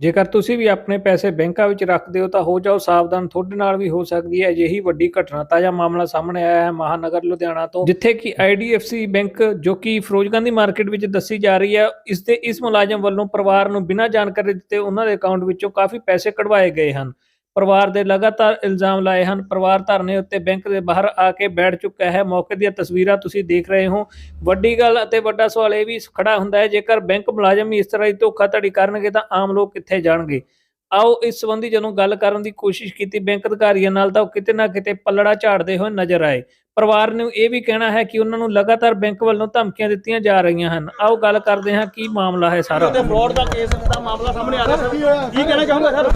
ਜੇਕਰ ਤੁਸੀਂ ਵੀ ਆਪਣੇ ਪੈਸੇ ਬੈਂਕਾਂ ਵਿੱਚ ਰੱਖਦੇ ਹੋ ਤਾਂ ਹੋ ਜਾਓ, ਸਾਵਧਾਨ ਤੁਹਾਡੇ ਨਾਲ ਵੀ ਹੋ ਸਕਦੀ ਹੈ। ਅਜਿਹੀ ਵੱਡੀ ਘਟਨਾ, ਤਾਜ਼ਾ ਮਾਮਲਾ ਸਾਹਮਣੇ ਆਇਆ ਹੈ ਮਹਾਨਗਰ ਲੁਧਿਆਣਾ ਤੋਂ, ਜਿੱਥੇ ਕਿ IDFC ਬੈਂਕ, ਜੋ ਕਿ ਫਿਰੋਜ਼ਗਾਂਧੀ ਮਾਰਕੀਟ ਵਿੱਚ ਦੱਸੀ ਜਾ ਰਹੀ ਹੈ ਇਸ ਦੇ ਇਸ ਮੁਲਾਜ਼ਮ ਵੱਲੋਂ ਪਰਿਵਾਰ ਨੂੰ ਬਿਨਾਂ ਜਾਣਕਾਰੀ ਦਿੱਤੇ ਉਹਨਾਂ ਦੇ ਅਕਾਊਂਟ ਵਿੱਚੋਂ ਕਾਫੀ ਪੈਸੇ ਕਢਵਾਏ ਗਏ ਹਨ। ਪਰਿਵਾਰ ਦੇ ਲਗਾਤਾਰ ਇਲਜ਼ਾਮ ਲਾਏ ਹਨ। ਪਰਿਵਾਰ ਧਰਨੇ ਉੱਤੇ ਬੈਂਕ ਦੇ ਬਾਹਰ ਆ ਕੇ ਬੈਠ ਚੁੱਕਾ ਹੈ। ਮੌਕੇ ਦੀਆਂ ਤਸਵੀਰਾਂ ਤੁਸੀਂ ਦੇਖ ਰਹੇ ਹੋ। ਵੱਡੀ ਗੱਲ ਅਤੇ ਵੱਡਾ ਸਵਾਲ ਇਹ ਵੀ ਖੜਾ ਹੁੰਦਾ ਹੈ, ਜੇਕਰ ਬੈਂਕ ਮੁਲਾਜ਼ਮ ਹੀ ਇਸ ਤਰ੍ਹਾਂ ਦੀ ਧੋਖਾਧੜੀ ਕਰਨਗੇ ਤਾਂ ਆਮ ਲੋਕ ਕਿੱਥੇ ਜਾਣਗੇ? ਆਓ ਇਸ ਸੰਬੰਧੀ ਜਦੋਂ ਗੱਲ ਕਰਨ ਦੀ ਕੋਸ਼ਿਸ਼ ਕੀਤੀ, ਬੈਂਕ ਅਧਿਕਾਰੀਆਂ ਨਾਲ ਤਾਂ ਉਹ ਕਿਤੇ ਨਾ ਕਿਤੇ ਪੱਲੜਾ ਝਾੜਦੇ ਹੋਏ ਨਜ਼ਰ ਆਏ। ਪਰਿਵਾਰ ਨੂੰ ਇਹ ਵੀ ਕਹਿਣਾ ਹੈ ਕਿ ਉਹਨਾਂ ਨੂੰ ਲਗਾਤਾਰ ਬੈਂਕ ਵੱਲੋਂ ਧਮਕੀਆਂ ਦਿੱਤੀਆਂ ਜਾ ਰਹੀਆਂ ਹਨ। ਆਓ ਗੱਲ ਕਰਦੇ ਹਾਂ, ਕੀ ਮਾਮਲਾ ਹੈ ਸਾਰਾ? ਤੇ ਦਾ ਕੇਸ ਦਾ ਮਾਮਲਾ ਸਾਹਮਣੇ ਆ ਰਿਹਾ ਕੀ ਕਹਿਣਾ ਚਾਹੋਗੇ ਸਰ?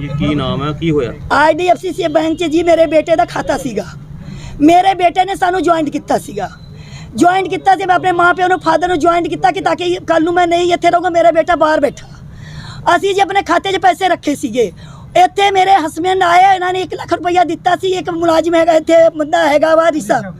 ਜੀ ਕੀ ਨਾਮ ਹੈ? ਕੀ ਹੋਇਆ? ਆਈਡੀਐਫਸੀ ਬੈਂਕ 'ਚ ਜੀ ਮੇਰੇ ਬੇਟੇ ਦਾ ਖਾਤਾ ਸੀਗਾ। ਮੇਰੇ ਬੇਟੇ ਨੇ ਸਾਨੂੰ ਜੁਆਇੰਟ ਕੀਤਾ ਸੀਗਾ। ਜੁਆਇੰਟ ਕੀਤਾ ਸੀ, ਮੈਂ ਆਪਣੇ ਮਾਪਿਆਂ ਨੂੰ ਫਾਦਰ ਨੂੰ ਜੁਆਇੰਟ ਕੀਤਾ ਕਿ ਤਾਂ ਕਿ ਕੱਲ ਨੂੰ ਮੈਂ ਨਹੀਂ ਇੱਥੇ ਰਹੂੰਗਾ, ਮੇਰਾ ਬੇਟਾ ਬਾਹਰ ਬੈਠਾ। ਅਸੀਂ ਜੀ ਆਪਣੇ ਖਾਤੇ 'ਚ ਪੈਸੇ ਰੱਖੇ ਸੀਗੇ। ਇੱਥੇ ਮੇਰੇ ਹਸਬੰਡ ਆਏ, ਇਹਨਾਂ ਨੇ 1 ਲੱਖ ਰੁਪਇਆ ਦਿੱਤਾ ਸੀ, ਇੱਕ ਮੁਲਾਜ਼ਮ ਹੈਗਾ ਇੱਥੇ ਬੰਦਾ ਹੈਗਾ ਵਾ ਰਿਸ਼ਵ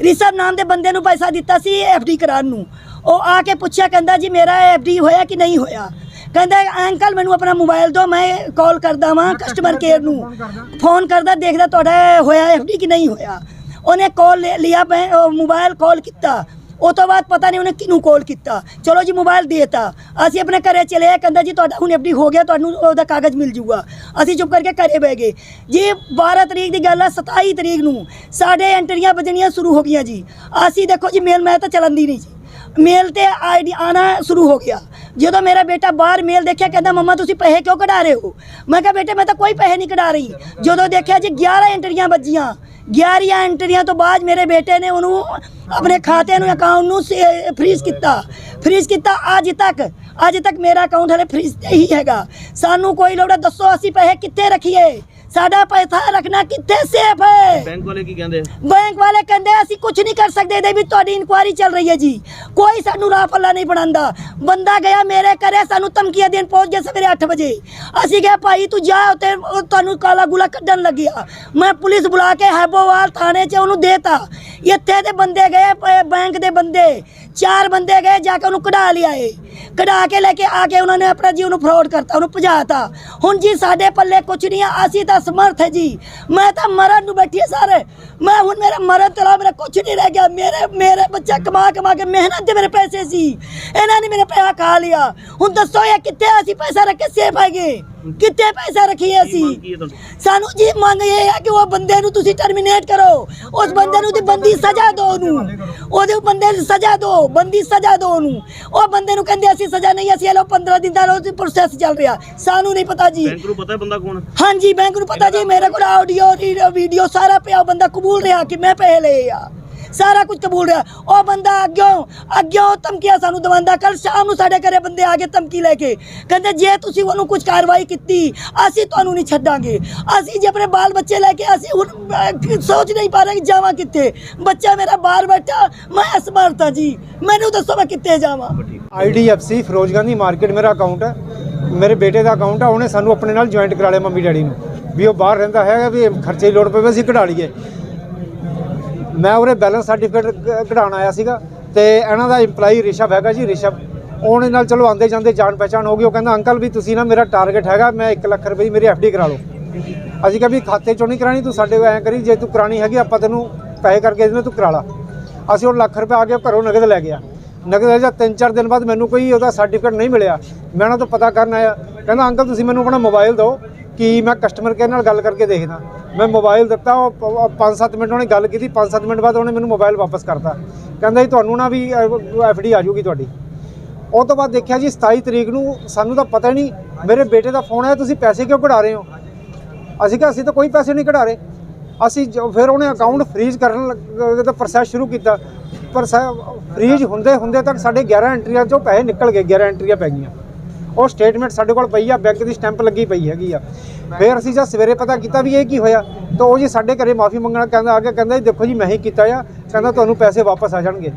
ਰਿਸ਼ਵ ਨਾਮ ਦੇ ਬੰਦੇ ਨੂੰ ਪੈਸਾ ਦਿੱਤਾ ਸੀ ਐਫਡੀ ਕਰਾਉਣ ਨੂੰ। ਉਹ ਆ ਕੇ ਪੁੱਛਿਆ ਕਹਿੰਦਾ ਜੀ ਮੇਰਾ ਐਫਡੀ ਹੋਇਆ ਕਿ ਨਹੀਂ ਹੋਇਆ? ਕਹਿੰਦਾ ਅੰਕਲ ਮੈਨੂੰ ਆਪਣਾ ਮੋਬਾਈਲ ਦਿਓ ਮੈਂ ਕਾਲ ਕਰਦਾ ਵਾਂ ਕਸਟਮਰ ਕੇਅਰ ਨੂੰ। ਫੋਨ ਕਰਦਾ। ਦੇਖਦਾ ਤੁਹਾਡਾ ਹੋਇਆ ਐਫਡੀ ਕਿ ਨਹੀਂ ਹੋਇਆ। ਉਹਨੇ ਕਾਲ ਲਿਆ ਮੈਂ ਮੋਬਾਈਲ ਕਾਲ ਕੀਤਾ। ਉਹ ਤੋਂ ਬਾਅਦ ਪਤਾ ਨਹੀਂ ਉਹਨੇ ਕਿਹਨੂੰ ਕਾਲ ਕੀਤਾ। ਚਲੋ ਜੀ ਮੋਬਾਈਲ ਦੇਤਾ। ਅਸੀਂ ਆਪਣੇ ਘਰੇ ਚਲੇ ਆਏ ਕਹਿੰਦਾ ਜੀ ਤੁਹਾਡਾ ਹੁਣ ਐਫਡੀ ਹੋ ਗਿਆ ਤੁਹਾਨੂੰ ਉਹਦਾ ਕਾਗਜ਼ ਮਿਲ ਜੂਗਾ। ਅਸੀਂ ਚੁੱਪ ਕਰਕੇ ਘਰੇ ਬਹਿ ਗਏ। ਜੀ 12 ਤਰੀਕ ਦੀ ਗੱਲ ਹੈ 27 ਤਰੀਕ ਨੂੰ ਸਾਡੇ ਐਂਟਰੀਆਂ ਵੱਜਣੀਆਂ ਸ਼ੁਰੂ ਹੋ ਗਈਆਂ ਜੀ। ਅਸੀਂ ਦੇਖੋ ਜੀ ਮੇਲ ਮੈਂ ਤਾਂ ਚਲੰਦੀ ਨਹੀਂ ਜੀ। ਮੇਲ ਤੇ ਆਈਡੀ ਆਣਾ ਸ਼ੁਰੂ ਹੋ ਗਿਆ। ਜਦੋਂ ਮੇਰਾ ਬੇਟਾ ਬਾਹਰ ਮੇਲ ਦੇਖਿਆ, ਕਹਿੰਦਾ, ਮੰਮਾ, ਤੁਸੀਂ ਪੈਸੇ ਕਿਉਂ ਕਢਾ ਰਹੇ ਹੋ? ਮੈਂ ਕਿਹਾ, ਬੇਟੇ, ਮੈਂ ਤਾਂ ਕੋਈ ਪੈਸੇ ਨਹੀਂ ਕਢਾ ਰਹੀ। ਜਦੋਂ ਦੇਖਿਆ ਜੀ 11 ਐਂਟਰੀਆਂ ਵੱਜੀਆਂ। 11 ਐਂਟਰੀਆਂ ਤੋਂ ਬਾਅਦ ਮੇਰੇ ਬੇਟੇ ਨੇ ਉਹਨੂੰ ਆਪਣੇ ਖਾਤੇ ਨੂੰ ਅਕਾਊਂਟ ਨੂੰ ਫ੍ਰੀਜ਼ ਕੀਤਾ। ਫ੍ਰੀਜ਼ ਕੀਤਾ। ਅੱਜ ਤੱਕ ਅੱਜ ਤੱਕ ਮੇਰਾ ਅਕਾਊਂਟ ਹਲੇ ਫ੍ਰੀਜ਼ ਤੇ ਹੀ ਹੈਗਾ। ਸਾਨੂੰ ਕੋਈ ਲੋੜ ਦੱਸੋ, ਅਸੀਂ ਪੈਸੇ ਕਿੱਥੇ ਰੱਖੀਏ? ਸਾਡਾ ਪੈਸਾ ਰੱਖਣਾ ਕਿੱਥੇ ਸੇਫ ਹੈ? ਬੈਂਕ ਵਾਲੇ ਕੀ ਕਹਿੰਦੇ? ਬੈਂਕ ਵਾਲੇ ਕਹਿੰਦੇ ਅਸੀਂ ਕੁਝ ਨਹੀਂ ਕਰ ਸਕਦੇ ਇਹਦੇ ਵੀ ਤੁਹਾਡੀ ਇਨਕੁਆਇਰੀ ਚੱਲ ਰਹੀ ਹੈ ਜੀ। ਕੋਈ ਸਾਨੂੰ ਰਾਹ ਪੱਲਾ ਨਹੀਂ ਬਣਾਉਂਦਾ। ਬੰਦਾ ਗਿਆ ਮੇਰੇ ਘਰੇ ਸਾਨੂੰ ਧਮਕੀਆਂ ਦੇਣ ਪਹੁੰਚ ਗਿਆ ਸਵੇਰੇ 8 ਵਜੇ। ਅਸੀਂ ਕਿਹਾ ਭਾਈ ਤੂੰ ਜਾ ਉੱਤੇ ਉਹ ਤੁਹਾਨੂੰ ਕਾਲਾ ਗੁਲਾ ਕੱਢਣ ਲੱਗਿਆ। ਮੈਂ ਪੁਲਿਸ ਬੁਲਾ ਕੇ ਹੈਬੋਵਾਲ ਥਾਣੇ 'ਚ ਉਹਨੂੰ ਦੇਤਾ। ਇੱਥੇ ਦੇ ਬੰਦੇ ਗਏ ਬੈਂਕ ਦੇ ਬੰਦੇ। ਚਾਰ ਬੰਦੇ ਗਏ ਜਾ ਕੇ ਉਹਨੂੰ ਕਢਾ ਲਿਆਏ। ਕਢਾ ਕੇ ਲੈ ਕੇ ਆ ਕੇ ਉਹਨਾਂ ਨੇ ਆਪਣਾ ਜੀ ਉਹਨੂੰ ਫਰਾਡ ਕਰਤਾ ਉਹਨੂੰ ਭਜਾਤਾ ਹੁਣ ਜੀ ਸਾਡੇ ਪੱਲੇ ਕੁਝ ਨਹੀਂ ਆ ਅਸੀਂ ਤਾਂ ਸਮਰਥ ਹੈ ਜੀ। ਮੈਂ ਤਾਂ ਮਰਨ ਨੂੰ ਬੈਠੀ ਹਾਂ ਸਰ। ਮੈਂ ਹੁਣ ਮੇਰਾ ਮਰਨ ਤੇਰਾ ਮੇਰਾ ਕੁਝ ਨਹੀਂ ਰਹਿ ਗਿਆ। ਮੇਰੇ ਮੇਰੇ ਬੱਚਾ ਕਮਾ ਕਮਾ ਕੇ ਮਿਹਨਤ ਦੇ ਮੇਰੇ ਪੈਸੇ ਸੀ। ਇਹਨਾਂ ਨੇ ਮੇਰੇ ਪੈਸਾ ਖਾ ਲਿਆ। ਹੁਣ ਦੱਸੋ ਇਹ ਕਿੱਥੇ ਅਸੀਂ ਪੈਸਾ ਰੱਖ ਕੇ ਸੇਫ ਹੈਗੇ। ਕਿੱਥੇ ਪੈਸਾ ਰੱਖੀਏ ਅਸੀਂ? ਸਾਨੂੰ ਜੀ ਮੰਗ ਇਹ ਹੈ ਕਿ ਉਹ ਬੰਦੇ ਨੂੰ ਤੁਸੀਂ ਟਰਮੀਨੇਟ ਕਰੋ। ਉਸ ਬੰਦੇ ਨੂੰ ਤੇ ਬੰਦੀ ਸਜ਼ਾ ਦਿਓ ਉਹਨੂੰ। ਉਹਦੇ ਬੰਦੇ ਨੂੰ ਸਜ਼ਾ ਦਿਓ ਬੰਦੀ ਸਜ਼ਾ ਦਿਓ ਉਹਨੂੰ। ਉਹ ਬੰਦੇ ਨੂੰ ਕਹਿੰਦੇ ਅਸੀਂ ਸਜ਼ਾ ਨਹੀਂ ਅਸੀਂ ਲੋ 15 ਦਿਨ ਦਾ ਉਹ ਪ੍ਰੋਸੈਸ ਚੱਲ ਰਿਹਾ। ਸਾਨੂੰ ਨਹੀਂ ਪਤਾ ਜੀ। ਬੈਂਕ ਨੂੰ ਪਤਾ ਬੰਦਾ ਕੌਣ? ਹਾਂਜੀ ਬੈਂਕ ਨੂੰ ਪਤਾ ਜੀ ਮੇਰੇ ਕੋਲ ਆਡੀਓ ਵੀਡੀਓ ਸਾਰਾ ਪਿਆ ਬੰਦਾ ਕਬੂਲ ਰਿਹਾ ਕਿ ਮੈਂ ਪੈਸੇ ਲਏ ਆ। ਸਾਰਾ ਕੁਝ ਕਬੂਲ ਰਿਹਾ। ਉਹ ਬੰਦਾ ਅੱਗਿਓਂ ਅੱਗਿਓਂ ਧਮਕੀਆਂ ਸਾਨੂੰ ਦਵਾਉਂਦਾ ਕੱਲ ਸ਼ਾਮ ਨੂੰ ਸਾਡੇ ਘਰੇ ਬੰਦੇ ਆ ਕੇ ਧਮਕੀ ਲੈ ਕੇ ਕਹਿੰਦੇ, ਜੇ ਤੁਸੀਂ ਉਹਨੂੰ ਕੁਝ ਕਾਰਵਾਈ ਕੀਤੀ, ਅਸੀਂ ਤੁਹਾਨੂੰ ਨਹੀਂ ਛੱਡਾਂਗੇ। ਅਸੀਂ ਜੇ ਆਪਣੇ ਬਾਲ ਬੱਚੇ ਲੈ ਕੇ ਅਸੀਂ ਹੁਣ ਸੋਚ ਨਹੀਂ ਪਾ ਰਹੇ ਕਿ ਜਾਵਾਂ ਕਿੱਥੇ। ਬੱਚਾ ਮੇਰਾ ਬਾਹਰ ਬੈਠਾ, ਮੈਂ ਅਸਮਰਥ ਜੀ। ਮੈਨੂੰ ਦੱਸੋ ਮੈਂ ਕਿੱਥੇ ਜਾਵਾਂ। ਆਈਡੀਐਫਸੀ ਫਿਰੋਜ਼ਗਾਂਧੀ ਮਾਰਕੀਟ ਮੇਰਾ ਅਕਾਊਂਟ ਹੈ। ਮੇਰੇ ਬੇਟੇ ਦਾ ਅਕਾਊਂਟ ਆ ਉਹਨੇ ਸਾਨੂੰ ਆਪਣੇ ਨਾਲ ਜੁਆਇੰਟ ਕਰਾ ਲਿਆ ਮੰਮੀ ਡੈਡੀ ਨੂੰ। ਵੀ ਉਹ ਬਾਹਰ ਰਹਿੰਦਾ ਹੈਗਾ, ਵੀ ਖਰਚੇ ਦੀ ਲੋੜ ਪਵੇ, ਅਸੀਂ ਕਢਾ ਲਈਏ। ਮੈਂ ਉਹਰੇ ਬੈਲੈਂਸ ਸਰਟੀਫਿਕੇਟ ਕਢਾਉਣ ਆਇਆ ਸੀਗਾ ਤੇ ਇਹਨਾਂ ਦਾ EMPLOYE ਰਿਸ਼ਵ ਹੈਗਾ ਜੀ, ਰਿਸ਼ਵ। ਉਹਨੇ ਨਾਲ ਚਲੋ ਆਂਦੇ ਜਾਂਦੇ ਜਾਣ ਪਹਿਚਾਣ ਹੋ ਗਈ, ਉਹ ਕਹਿੰਦਾ, ਅੰਕਲ ਵੀ ਤੁਸੀਂ ਨਾ ਮੇਰਾ ਟਾਰਗੇਟ ਹੈਗਾ, ਮੈਂ 1 ਲੱਖ ਰੁਪਏ ਦੀ ਮੇਰੀ ਐਫਡੀ ਕਰਾ ਲਓ। ਅਸੀਂ ਕਿਹਾ ਵੀ ਖਾਤੇ ਚੋਂ ਨਹੀਂ ਕਰਾਣੀ ਤੂੰ ਸਾਡੇ ਕੋਲ ਐਂ ਕਰੀ, ਜੇ ਤੂੰ ਕਰਾਣੀ ਹੈਗੀ, ਆਪਾਂ ਤੈਨੂੰ ਪੈਸੇ ਕਰਕੇ ਦੇਣੇ ਤੂੰ ਕਰਾ ਲਾ। ਅਸੀਂ ਉਹ ਲੱਖ ਰੁਪਏ ਆ ਕੇ ਘਰੋਂ ਨਗਦ ਲੈ ਗਿਆ। ਨਗਦ ਲੈ ਜਾ ਤਿੰਨ ਚਾਰ ਦਿਨ ਬਾਅਦ ਮੈਨੂੰ ਕੋਈ ਉਹਦਾ ਸਰਟੀਫਿਕੇਟ ਨਹੀਂ ਮਿਲਿਆ। ਮੈਂ ਉਹਨਾਂ ਤੋਂ ਪਤਾ ਕਰਨ ਆਇਆ। ਕਹਿੰਦਾ, ਅੰਕਲ, ਤੁਸੀਂ ਮੈਨੂੰ ਆਪਣਾ ਮੋਬਾਈਲ ਦਿਓ ਕਿ ਮੈਂ ਕਸਟਮਰ ਕੇਅਰ ਨਾਲ ਗੱਲ ਕਰਕੇ ਦੇਖਦਾ। ਮੈਂ ਮੋਬਾਈਲ ਦਿੱਤਾ, ਉਹ 5-7 ਮਿੰਟ ਉਹਨੇ ਗੱਲ ਕੀਤੀ 5-7 ਮਿੰਟ ਬਾਅਦ ਉਹਨੇ ਮੈਨੂੰ ਮੋਬਾਈਲ ਵਾਪਸ ਕਰਤਾ। ਕਹਿੰਦਾ ਜੀ, ਤੁਹਾਨੂੰ ਨਾ ਵੀ ਐਫਡੀ ਆ ਜਾਊਗੀ ਤੁਹਾਡੀ। ਉਹ ਤੋਂ ਬਾਅਦ ਦੇਖਿਆ ਜੀ 27 ਤਰੀਕ ਨੂੰ ਸਾਨੂੰ ਤਾਂ ਪਤਾ ਹੀ ਨਹੀਂ, ਮੇਰੇ ਬੇਟੇ ਦਾ ਫੋਨ ਆਇਆ, ਤੁਸੀਂ ਪੈਸੇ ਕਿਉਂ ਕਢਾ ਰਹੇ ਹੋ? ਅਸੀਂ ਕਿਹਾ, ਅਸੀਂ ਤਾਂ ਕੋਈ ਪੈਸੇ ਨਹੀਂ ਕਢਾ ਰਹੇ। ਅਸੀਂ ਜੋ- ਫਿਰ ਉਹਨੇ ਅਕਾਊਂਟ ਫ੍ਰੀਜ਼ ਕਰਨ ਦਾ ਪ੍ਰੋਸੈਸ ਸ਼ੁਰੂ ਕੀਤਾ। ਪਰ ਫ੍ਰੀਜ਼ ਹੁੰਦੇ ਹੁੰਦੇ ਤੱਕ ਸਾਡੇ 11 ਐਂਟਰੀਆਂ ਚੋਂ ਪੈਸੇ ਨਿਕਲ ਗਏ 11 ਐਂਟਰੀਆਂ ਪੈ ਗਈਆਂ। ਉਹ ਸਟੇਟਮੈਂਟ ਸਾਡੇ ਕੋਲ ਪਈ ਆ ਬੈਂਕ ਦੀ ਸਟੈਂਪ ਲੱਗੀ ਪਈ ਹੈਗੀ ਆ। ਫਿਰ ਅਸੀਂ ਜਦ ਸਵੇਰੇ ਪਤਾ ਕੀਤਾ ਵੀ ਇਹ ਕੀ ਹੋਇਆ ਤਾਂ ਉਹ ਜੀ ਸਾਡੇ ਘਰੇ ਮਾਫੀ ਮੰਗਣਾ ਕਹਿੰਦਾ ਆ ਕੇ ਕਹਿੰਦਾ ਜੀ ਦੇਖੋ ਜੀ ਮੈਂ ਹੀ ਕੀਤਾ ਆ ਕਹਿੰਦਾ ਤੁਹਾਨੂੰ ਪੈਸੇ ਵਾਪਸ ਆ ਜਾਣਗੇ।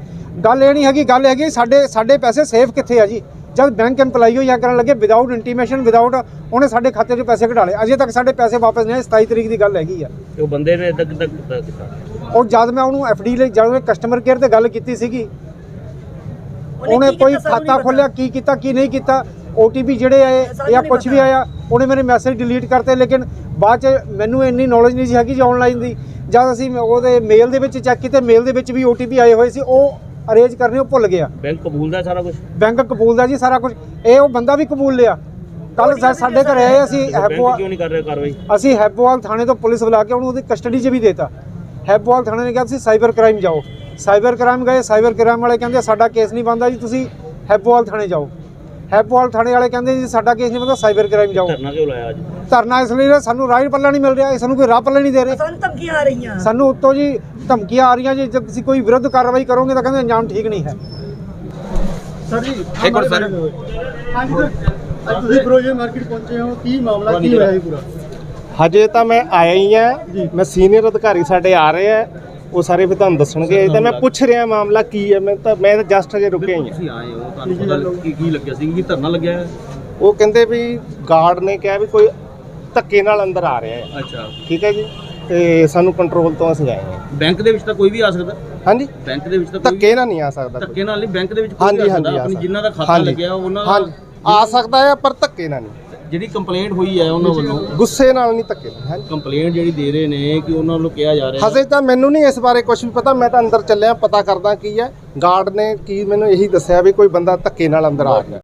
ਗੱਲ ਇਹ ਨਹੀਂ ਹੈਗੀ ਗੱਲ ਹੈਗੀ ਸਾਡੇ ਸਾਡੇ ਪੈਸੇ ਸੇਫ ਕਿੱਥੇ ਆ ਜੀ? ਜਦ ਬੈਂਕ EMPLOYE ਹੋਇਆ ਕਰਨ ਲੱਗੇ ਵਿਦਆਊਟ ਇੰਟੀਮੇਸ਼ਨ ਵਿਦਆਊਟ ਉਹਨੇ ਸਾਡੇ ਖਾਤੇ 'ਚੋਂ ਪੈਸੇ ਕਢਾ ਲਏ। ਅਜੇ ਤੱਕ ਸਾਡੇ ਪੈਸੇ ਵਾਪਸ ਨਹੀਂ ਆਏ 27 ਤਰੀਕ ਦੀ ਗੱਲ ਹੈਗੀ ਆ। ਉਹ ਬੰਦੇ ਨੇ ਕੀਤਾ ਕੀਤਾ? ਔਰ ਜਦ ਮੈਂ ਉਹਨੂੰ ਐਫਡੀ ਲਈ ਜਦ ਮੈਂ ਕਸਟਮਰ ਕੇਅਰ ਤੇ ਗੱਲ ਕੀਤੀ ਸੀਗੀ ਉਹਨੇ ਕੋਈ ਖਾਤਾ ਖੋਲਿਆ ਕੀ ਕੀਤਾ ਕੀ ਨਹੀਂ ਕੀਤਾ? OTP ਜਿਹੜੇ ਆਏ ਜਾਂ ਕੁਝ ਵੀ। ਆਇਆ ਉਹਨੇ ਮੇਰੇ ਮੈਸੇਜ ਡਿਲੀਟ ਕਰਤੇ ਲੇਕਿਨ ਬਾਅਦ ਚ ਮੈਨੂੰ ਇੰਨੀ ਨੌਲੇਜ ਨਹੀਂ ਸੀ ਹੈਗੀ ਜੀ ਆਨਲਾਈਨ ਦੀ। ਜਦ ਅਸੀਂ ਉਹਦੇ ਮੇਲ ਦੇ ਵਿੱਚ ਚੈੱਕ ਕੀਤੇ ਮੇਲ ਦੇ ਵਿੱਚ ਵੀ OTP ਆਏ ਹੋਏ ਸੀ ਉਹ ਅਰੇਂਜ ਕਰਨੇ ਉਹ ਭੁੱਲ ਗਿਆ। ਬੈਂਕ ਕਬੂਲਦਾ ਸਾਰਾ ਕੁਝ ਬੈਂਕ ਕਬੂਲ ਦਾ ਜੀ ਸਾਰਾ ਕੁਝ ਇਹ ਉਹ ਬੰਦਾ ਵੀ ਕਬੂਲ ਲਿਆ। ਕੱਲ ਸਾਡੇ ਘਰੇ ਆਏ ਅਸੀਂ ਹੈਪੋ ਕਿਉਂ ਨਹੀਂ ਕਰ ਰਿਹਾ ਕਾਰਵਾਈ? ਅਸੀਂ ਹੈਪੋਵਾਲ ਥਾਣੇ ਤੋਂ ਪੁਲਿਸ ਬੁਲਾ ਕੇ ਉਹਨੂੰ ਉਹਦੀ ਕਸਟਡੀ 'ਚ ਵੀ ਦੇਤਾ। ਹੈਪੋਵਾਲ ਥਾਣੇ ਨੇ ਕਿਹਾ ਤੁਸੀਂ ਸਾਈਬਰ ਕ੍ਰਾਈਮ ਜਾਓ। ਸਾਈਬਰ ਕ੍ਰਾਈਮ ਗਏ ਸਾਈਬਰ ਕ੍ਰਾਈਮ ਵਾਲੇ ਕਹਿੰਦੇ ਸਾਡਾ ਕੇਸ ਨਹੀਂ ਬਣਦਾ ਜੀ ਤੁਸੀਂ ਹੈਪੋਵਾਲ ਥਾਣੇ ਜਾਓ। ਹੈਪੋਵਾਲ ਥਾਣੇ ਵਾਲੇ ਕਹਿੰਦੇ ਜੀ ਸਾਡਾ ਕੇਸ ਨਹੀਂ ਬਣਦਾ ਸਾਈਬਰ ਕ੍ਰਾਈਮ ਜਾਓ। ਧਰਨਾ ਕਿਉਂ ਲਾਇਆ ਅੱਜ? ਧਰਨਾ ਇਸ ਲਈ ਸਾਨੂੰ ਰਾਹ ਪੱਲਾ ਨਹੀਂ ਮਿਲ ਰਿਹਾ ਸਾਨੂੰ ਕੋਈ ਰਾਹ ਪੱਲਾ ਨਹੀਂ ਦੇ ਰਹੇ। ਸਾਨੂੰ ਧਮਕੀਆਂ ਆ ਰਹੀਆਂ। ਸਾਨੂੰ ਉੱਤੋਂ ਜੀ ਧਮਕੀਆਂ ਆ ਰਹੀਆਂ ਜੀ ਜੇ ਤੁਸੀਂ ਕੋਈ ਵਿਰੁੱਧ ਕਾਰਵਾਈ ਕਰੋਗੇ ਤਾਂ ਕਹਿੰਦੇ ਅੰਜਾਮ ਠੀਕ ਨਹੀਂ ਹੈ। ਸਰ ਜੀ ਇੱਕ ਮਿੰਟ ਸਰ। ਹਾਂਜੀ ਸਰ ਅੱਜ ਤੁਸੀਂ ਫਿਰੋਜ਼ਪੁਰ ਮਾਰਕੀਟ ਪਹੁੰਚੇ ਹੋ ਕੀ ਮਾਮਲਾ ਕੀ ਹੋਇਆ ਇਹ ਪੂਰਾ? ਹਜੇ ਤਾਂ ਮੈਂ ਆਇਆ ਹੀ ਆ ਮੈਂ ਸੀਨੀਅਰ ਅਧਿਕਾਰੀ ਸਾਡੇ ਆ ਰਹੇ ਆ। ਉਹ ਸਾਰੇ ਵੀ ਤੁਹਾਨੂੰ ਦੱਸਣਗੇ। ਤਾਂ ਮੈਂ ਪੁੱਛ ਰਿਹਾ ਮਾਮਲਾ ਕੀ ਹੈ ਮੈਂ ਤਾਂ ਮੈਂ ਤਾਂ ਜਸਟ ਅਜੇ ਰੁਕਿਆ ਹੀ ਤੁਸੀਂ ਆਏ ਹੋ ਤੁਹਾਨੂੰ ਪਤਾ ਕੀ ਕੀ ਲੱਗਿਆ ਸੀ? ਕੀ ਧਰਨਾ ਲੱਗਿਆ ਹੈ? ਉਹ ਕਹਿੰਦੇ ਵੀ ਗਾਰਡ ਨੇ ਕਿਹਾ ਵੀ ਕੋਈ ਧੱਕੇ ਨਾਲ ਅੰਦਰ ਆ ਰਿਹਾ ਹੈ। ਅੱਛਾ। ਠੀਕ ਹੈ ਜੀ? ਤੇ ਸਾਨੂੰ ਕੰਟਰੋਲ ਤੋਂ ਅਸੀਂ ਆਏ ਹਾਂ। ਬੈਂਕ ਦੇ ਵਿੱਚ ਤਾਂ ਕੋਈ ਵੀ ਆ ਸਕਦਾ? ਹਾਂਜੀ। ਬੈਂਕ ਦੇ ਵਿੱਚ ਤਾਂ ਕੋਈ ਧੱਕੇ ਨਾਲ ਨਹੀਂ ਆ ਸਕਦਾ। ਧੱਕੇ ਨਾਲ ਨਹੀਂ ਬੈਂਕ ਦੇ ਵਿੱਚ ਕੋਈ ਆ ਸਕਦਾ। ਆਪਣੀ। ਜਿਨ੍ਹਾਂ ਦਾ ਖਾਤਾ। ਲੱਗਿਆ ਉਹਨਾਂ ਆ ਸਕਦਾ ਹੈ ਪਰ ਧੱਕੇ ਨਾਲ ਨਹੀਂ। ਜਿਹੜੀ ਕੰਪਲੇਂਟ ਹੋਈ ਹੈ ਉਹਨਾਂ ਵੱਲੋਂ? ਗੁੱਸੇ ਨਾਲ ਨਹੀਂ ਧੱਕੇ ਨਾਲ ਹਾਂਜੀ। ਕੰਪਲੇਂਟ ਜਿਹੜੀ ਦੇ ਰਹੇ ਨੇ ਕਿ ਉਹਨਾਂ ਵੱਲੋਂ ਕਿਹਾ ਜਾ ਰਿਹਾ ਹਜੇ ਤਾਂ ਮੈਨੂੰ ਨਹੀਂ ਇਸ ਬਾਰੇ ਕੁਝ ਵੀ ਪਤਾ ਮੈਂ ਤਾਂ ਅੰਦਰ ਚੱਲਿਆ ਪਤਾ ਕਰਦਾ ਕੀ ਹੈ। ਗਾਰਡ ਨੇ ਕੀ ਮੈਨੂੰ ਇਹੀ ਦੱਸਿਆ ਵੀ ਕੋਈ ਬੰਦਾ ਧੱਕੇ ਨਾਲ ਅੰਦਰ ਆ ਗਿਆ।